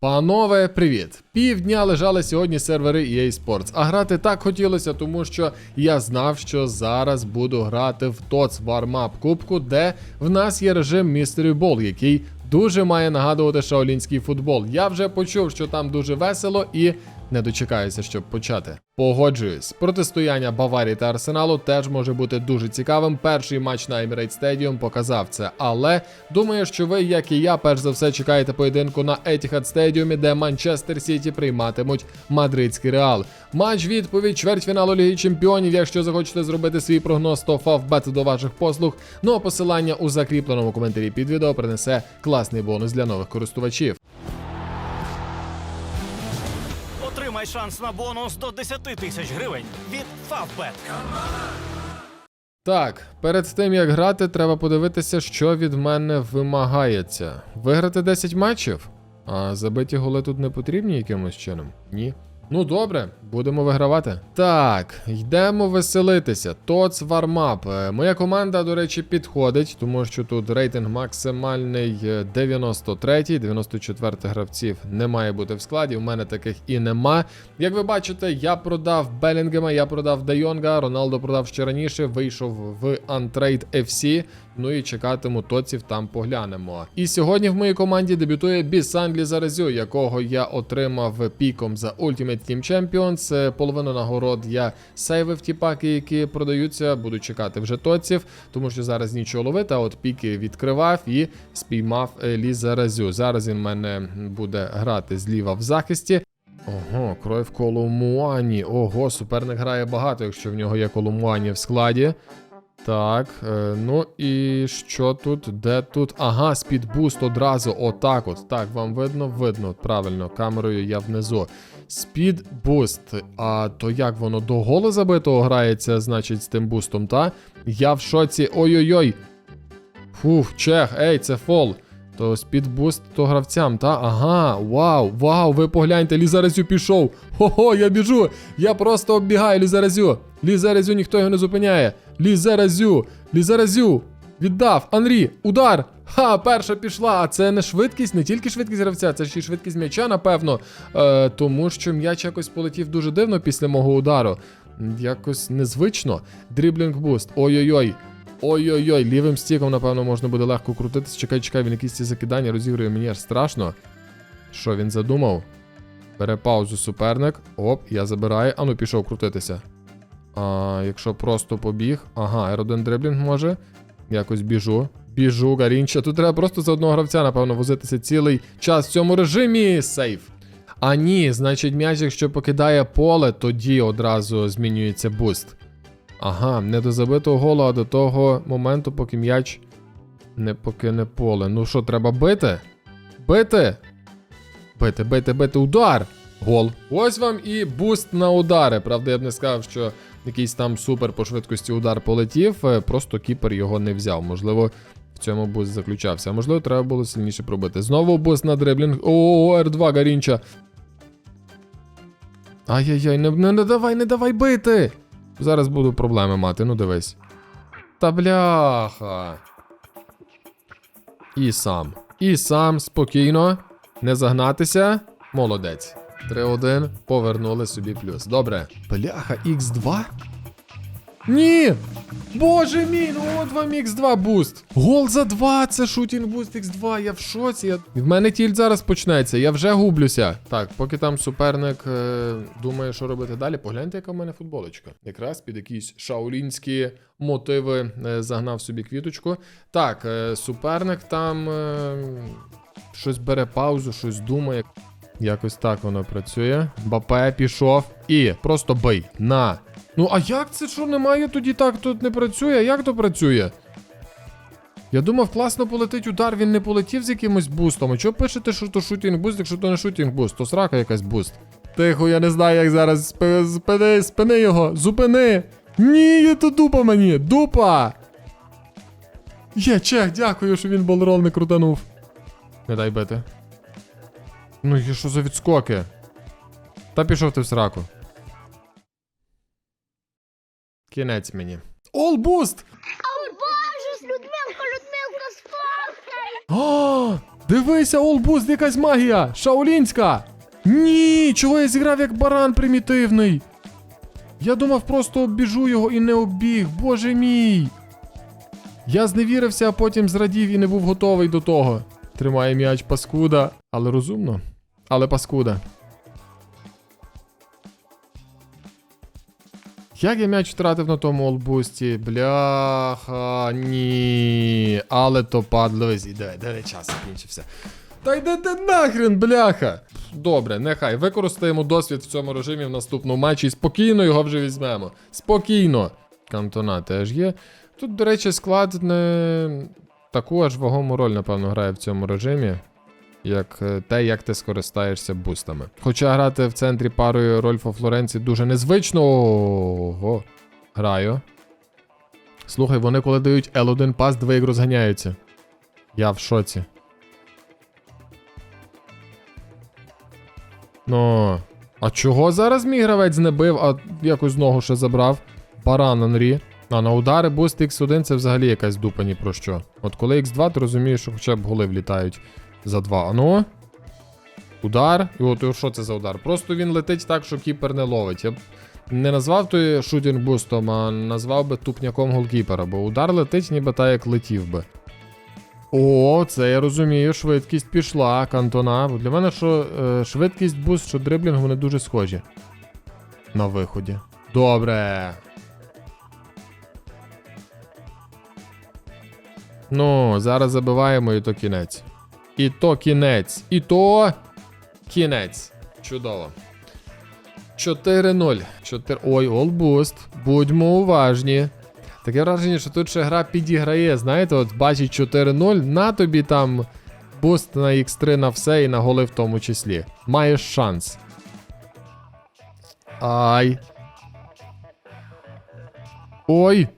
Панове, привіт! Півдня лежали сьогодні сервери EA Sports, а грати так хотілося, тому що я знав, що зараз буду грати в TOTS Warm-Up Кубку, де в нас є режим Mystery Ball, який дуже має нагадувати шаолінський футбол. Я вже почув, що там дуже весело і не дочекаюся, щоб почати. Погоджуюсь, протистояння Баварії та Арсеналу теж може бути дуже цікавим. Перший матч на Emirates Stadium показав це, але думаю, що ви, як і я, перш за все чекаєте поєдинку на Etihad Stadium, де Манчестер Сіті прийматимуть мадридський реал. Матч відповідь чвертьфіналу Ліги Чемпіонів. Якщо захочете зробити свій прогноз, то Фавбет до ваших послуг. Ну а посилання у закріпленому коментарі під відео принесе класний бонус для нових користувачів. Отримай шанс на бонус до 10 тисяч гривень від Favbet. Так, перед тим як грати, треба подивитися, що від мене вимагається. Виграти 10 матчів? А забиті голи тут не потрібні якимось чином? Ні. Ну добре, будемо вигравати. Так, йдемо веселитися. Тоц вармап. Е, Моя команда, до речі, підходить, тому що тут рейтинг максимальний е, 93, 94 гравців не має бути в складі. У мене таких і нема. Як ви бачите, я продав Белінгема, я продав Дайонга, Роналдо продав ще раніше, вийшов в Untrade FC. Ну і чекатиму тоців там поглянемо. І сьогодні в моїй команді дебютує Бісан Лізаразю, якого я отримав піком за Ultimate Team Champions. Е, Половину нагород я сейвив ті паки, які продаються. Буду чекати вже тоців, тому що зараз нічого ловити. А от піки відкривав і спіймав е, Лізаразю. Зараз він в мене буде грати зліва в захисті. Ого, кров Коломуані. Ого, суперник грає багато, якщо в нього є Коломуані в складі. Так, е, ну і що тут? Де тут? Ага, спідбуст одразу. Отак от. Так, вам видно? Видно. Правильно, камерою я внизу. Спідбуст. А то як воно до голу забитого грається, значить, з тим бустом, та? Я в шоці. Ой-ой-ой. Фух, чех, ей, це фол. То спідбуст то гравцям, та? Ага, вау, вау, ви погляньте, Лізаразю пішов. Хо-хо, я біжу. Я просто оббігаю Лізаразю. Лізаразю ніхто його не зупиняє. Лізаразю, Лізаразю. Віддав, Анрі, удар! Ха, перша пішла. А це не швидкість, не тільки швидкість гравця, це ще й швидкість м'яча, напевно. Е, тому що м'яч якось полетів дуже дивно після мого удару. Якось незвично. Дріблінг буст. Ой-ой-ой. Ой-ой-ой, лівим стіком, напевно, можна буде легко крутитися. Чекай, чекай, він якісь ці закидання розігрує мені аж страшно. Що він задумав? Бере паузу суперник. Оп, я забираю. Ану, пішов крутитися. А, якщо просто побіг. Ага, R1 дриблінг може. Якось біжу. Біжу, Гарінча. Тут треба просто за одного гравця, напевно, возитися цілий час в цьому режимі. Сейф. А ні, значить, м'яч, якщо покидає поле, тоді одразу змінюється буст. Ага, не до забитого голу, а до того моменту, поки м'яч не покине поле. Ну що, треба бити? Бити? Бити, бити, бити, удар! Гол. Ось вам і буст на удари. Правда, я б не сказав, що якийсь там супер по швидкості удар полетів, е, просто кіпер його не взяв. Можливо, в цьому буст заключався. А можливо, треба було сильніше пробити. Знову буст на дриблінг. О, Р2 Гарінча. Ай-яй-яй, не, не, не давай, не давай бити! Зараз буду проблеми мати, ну дивись. Та бляха. І сам. І сам спокійно. Не загнатися. Молодець. 3-1. Повернули собі плюс. Добре. Бляха, Х2? Ні! Боже мій, ну от вам Х2 буст. Гол за 2, це шутінг буст Х2, я в шоці. Я... В мене тільт зараз почнеться, я вже гублюся. Так, поки там суперник е, думає, що робити далі, погляньте, яка в мене футболочка. Якраз під якісь шаолінські мотиви е, загнав собі квіточку. Так, е, суперник там е, щось бере паузу, щось думає. Якось так воно працює. Бапе пішов і просто бий. На. Ну, а як це що немає тоді так тут не працює? Як то працює? Я думав, класно полетить удар, він не полетів з якимось бустом. А чого пишете, що то шутінг буст, якщо то не шутінг буст, то срака якась буст. Тихо, я не знаю, як зараз. Спини, спини його, зупини. Ні, то дупа мені, дупа. Є, чех, дякую, що він болрол не крутанув. Не дай бити. Ну і що за відскоки? Та пішов ти в сраку. Кінець мені. All boost! О Боже, Людмилко, Людмилко, спасай! О, Дивися, олбуст, якась магія! Шаолінська! Ні, чого я зіграв як баран примітивний? Я думав, просто обіжу його і не обіг, боже мій. Я зневірився, а потім зрадів і не був готовий до того. Тримає м'яч паскуда, але розумно. Але паскуда. Як я м'яч втратив на тому олбусті? Бляха, ні. Але то падло зійде. Де час закінчився. Та йде ти нахрен, бляха! Добре, нехай використаємо досвід в цьому режимі в наступному матчі і спокійно його вже візьмемо. Спокійно. Кантона теж є. Тут, до речі, склад не таку аж вагому роль, напевно, грає в цьому режимі, як е, те, як ти скористаєшся бустами. Хоча грати в центрі парою Рольфа Флоренці дуже незвично. Ого. Граю. Слухай, вони коли дають L1 пас, двоїк розганяються. Я в шоці. Ну. А чого зараз мій гравець не бив, а якось ногу ще забрав? Баран Анрі. А на удари буст X1 це взагалі якась дупа ні про що. От коли X2, ти розумієш, що хоча б голи влітають за 2. А ну. Удар. І от що це за удар? Просто він летить так, що кіпер не ловить. Я б не назвав той шутінг бустом, а назвав би тупняком голкіпера, бо удар летить, ніби так як летів би. О, це я розумію, швидкість пішла, кантона. Для мене що е, швидкість буст, що дриблінг, вони дуже схожі. На виході. Добре. Ну, зараз забиваємо і то кінець. І то кінець. І то кінець. Чудово. 4-0. 4... Ой, олбуст. Будьмо уважні. Таке враження, що тут ще гра підіграє. Знаєте, от бачить 4-0, на тобі там буст на X3 на все і на голи в тому числі. Маєш шанс. Ай. Ой.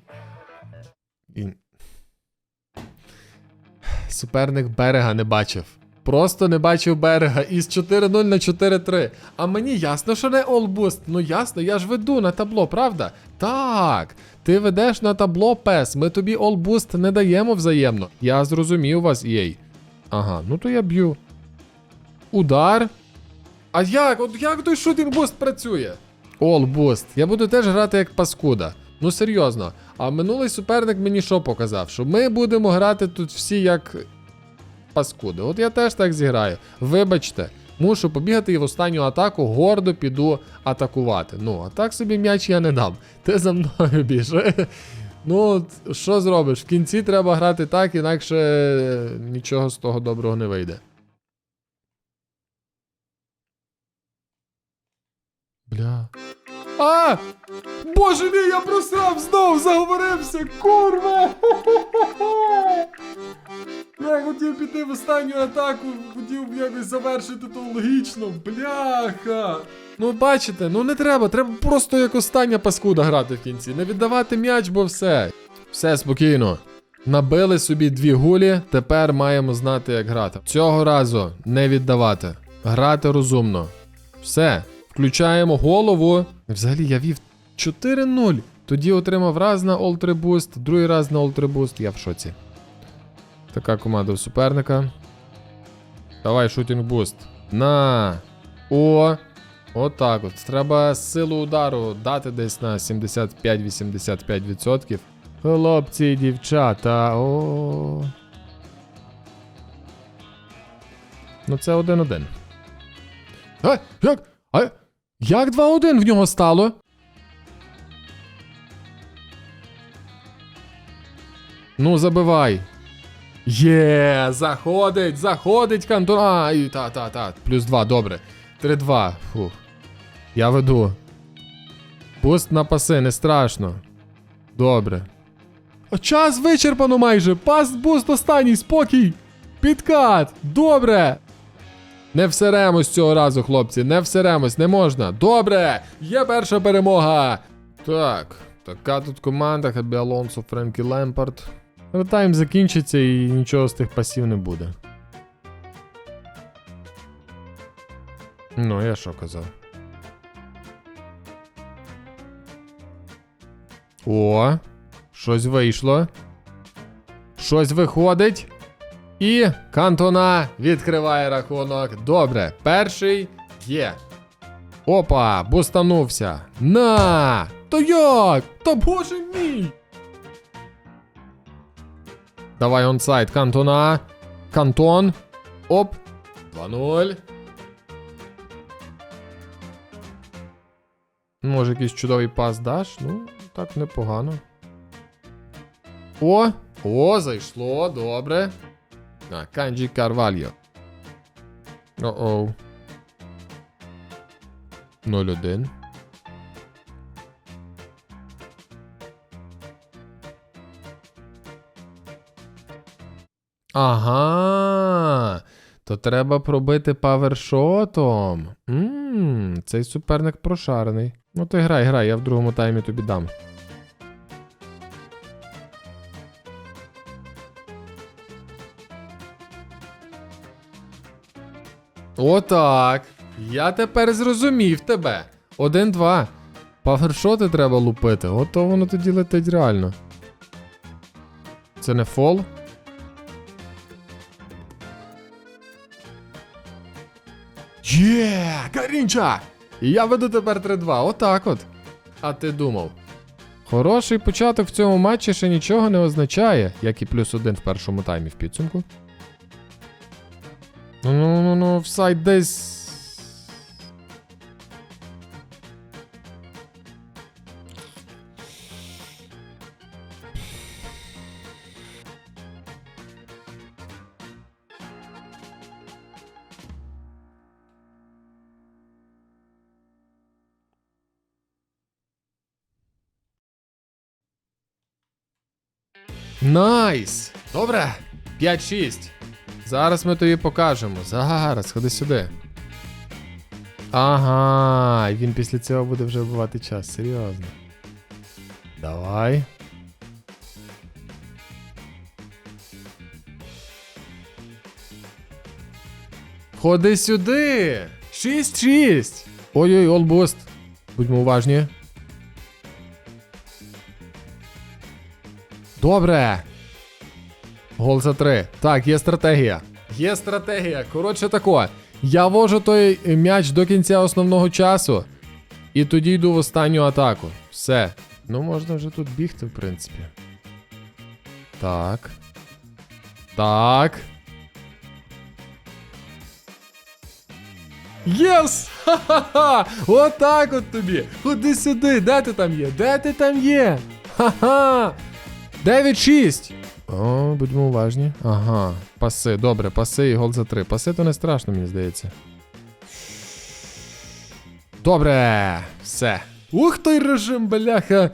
Суперник берега не бачив. Просто не бачив берега із 4-0 на 4-3. А мені ясно, що не олбуст. Ну ясно, я ж веду на табло, правда? Так. Ти ведеш на табло пес, ми тобі олбуст не даємо взаємно. Я зрозумів вас, єй. Ага, ну то я б'ю. Удар. А як? От як той шутінг-буст працює? Олбуст. Я буду теж грати як паскуда. Ну серйозно. А минулий суперник мені що показав? Що ми будемо грати тут всі як паскуди. От я теж так зіграю. Вибачте, мушу побігати і в останню атаку гордо піду атакувати. Ну, а так собі м'яч я не дам. Ти за мною біж. Ну, що зробиш? В кінці треба грати так, інакше е, нічого з того доброго не вийде. Бля. А! Боже мій, я просрав знов, заговорився, курва! Я хотів піти в останню атаку, хотів якось завершити то логічно, бляха. Ну бачите, ну не треба, треба просто як остання паскуда грати в кінці. Не віддавати м'яч, бо все. Все спокійно. Набили собі дві гулі, тепер маємо знати, як грати. Цього разу не віддавати. Грати розумно. Все, включаємо голову. Взагалі я вів 4-0. Тоді отримав раз на Boost, другий раз на Boost. Я в шоці. Така команда у суперника. Давай, шутінг буст. На. О! Отак от. Треба силу удару дати десь на 75-85%. Хлопці і дівчата. О. Ну це 1-1. А, як? А, як 2-1 в нього стало? Ну, забивай. Є, заходить, заходить Кантон. А, і та, та, та. Плюс 2, добре. 3-2. Фух. Я веду. Пуст на паси, не страшно. Добре. Час вичерпано майже. Пас буст останній, спокій. Підкат. Добре. Не всеремось цього разу, хлопці, не всеремось, не можна. Добре! Є перша перемога. Так, така тут команда, Хабі Алонсо, Френкі Лемпард. Тайм закінчиться і нічого з тих пасів не буде. Ну, я що казав. О, щось вийшло. Щось виходить. І Кантона відкриває рахунок. Добре, перший є. Опа, бустанувся. На! То як? Та боже мій! Давай онсайд Кантона. Кантон. Оп. 2-0. Може, якийсь чудовий пас даш? Ну, так непогано. О! О, зайшло, добре. А, Канджі Карвальо. О-оу. 0-1. Ага. То треба пробити павершотом. Ммм, цей суперник прошарений. Ну ти грай, грай, я в другому таймі тобі дам. Отак. Я тепер зрозумів тебе. Один-два. Павершоти треба лупити. Ото воно тоді летить реально. Це не фол? Є! Карінча! Я веду тепер 3-2. Отак от. А ти думав. Хороший початок в цьому матчі ще нічого не означає, як і плюс один в першому таймі в підсумку. Ну, ну, ну, ну, офсайд десь. Найс! Добре. 5-6. Зараз ми тобі покажемо. Зараз, ходи сюди. Ага, і він після цього буде вже вбивати час, серйозно. Давай. Ходи сюди! 6-6! Ой-ой, олбуст. Будьмо уважні. Добре. Гол за три. Так, є стратегія. Є стратегія. Коротше тако. Я вожу той м'яч до кінця основного часу. І тоді йду в останню атаку. Все. Ну, можна вже тут бігти, в принципі. Так. Так. Єс! Ха-ха-ха! Отак от тобі! Ходи сюди! Де ти там є? Де ти там є? Ха-ха! 9-6. О, будьмо уважні. Ага. Паси, добре, паси і гол за 3. Паси то не страшно, мені здається. Добре. Все. Ух той режим, бляха.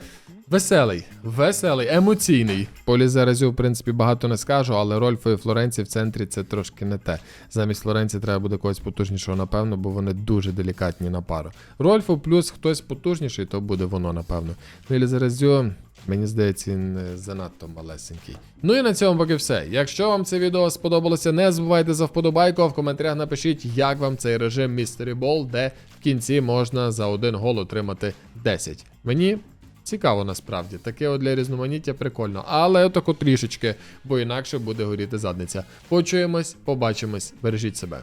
Веселий, веселий, емоційний. Полі Зерезю, в принципі, багато не скажу, але Рольфо і Флоренці в центрі це трошки не те. Замість Флоренці треба буде когось потужнішого, напевно, бо вони дуже делікатні на пару. Рольфо плюс хтось потужніший, то буде воно, напевно. Ну і Зерезю, мені здається, він е, занадто малесенький. Ну і на цьому поки все. Якщо вам це відео сподобалося, не забувайте за вподобайку, а в коментарях напишіть, як вам цей режим Mystery Ball, де в кінці можна за один гол отримати 10. Мені Цікаво насправді, таке от для різноманіття прикольно, але отако трішечки, бо інакше буде горіти задниця. Почуємось, побачимось, бережіть себе.